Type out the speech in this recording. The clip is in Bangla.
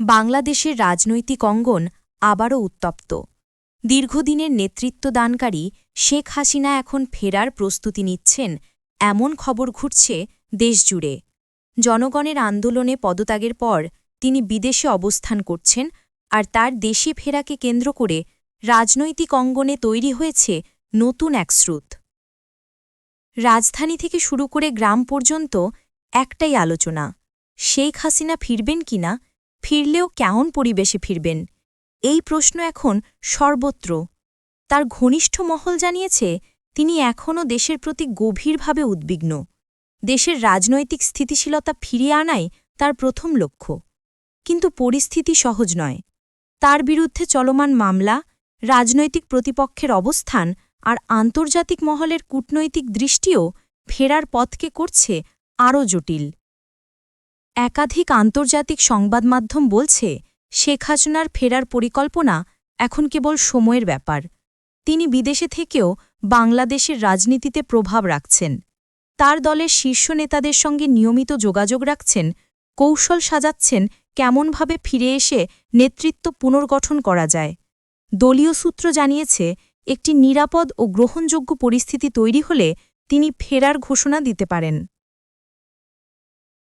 বাংলাদেশের রাজনৈতিক অঙ্গন আবারও উত্তপ্ত। দীর্ঘদিনের নেতৃত্বদানকারী শেখ হাসিনা এখন ফেরার প্রস্তুতি নিচ্ছেন, এমন খবর ঘুরছে দেশজুড়ে। জনগণের আন্দোলনে পদত্যাগের পর তিনি বিদেশে অবস্থান করছেন আর তার দেশে ফেরাকে কেন্দ্র করে রাজনৈতিক অঙ্গনে তৈরি হয়েছে নতুন এক স্রোত। রাজধানী থেকে শুরু করে গ্রাম পর্যন্ত একটাই আলোচনা, শেখ হাসিনা ফিরবেন কিনা ফিরলেও কেমন পরিবেশে ফিরবেন? এই প্রশ্ন এখন সর্বত্র। তার ঘনিষ্ঠ মহল জানিয়েছে, তিনি এখনও দেশের প্রতি গভীরভাবে উদ্বিগ্ন। দেশের রাজনৈতিক স্থিতিশীলতা ফিরিয়ে আনাই তার প্রথম লক্ষ্য। কিন্তু পরিস্থিতি সহজ নয়। তার বিরুদ্ধে চলমান মামলা, রাজনৈতিক প্রতিপক্ষের অবস্থান আর আন্তর্জাতিক মহলের কূটনৈতিক দৃষ্টিও ফেরার পথকে করছে আরও জটিল। একাধিক আন্তর্জাতিক সংবাদমাধ্যম বলছে, শেখ হাসিনার ফেরার পরিকল্পনা এখন কেবল সময়ের ব্যাপার। তিনি বিদেশে থেকেও বাংলাদেশের রাজনীতিতে প্রভাব রাখছেন। তার দলের শীর্ষ নেতাদের সঙ্গে নিয়মিত যোগাযোগ রাখছেন, কৌশল সাজাচ্ছেন, কেমনভাবে ফিরে এসে নেতৃত্ব পুনর্গঠন করা যায়। দলীয় সূত্র জানিয়েছে, একটি নিরাপদ ও গ্রহণযোগ্য পরিস্থিতি তৈরি হলে তিনি ফেরার ঘোষণা দিতে পারেন।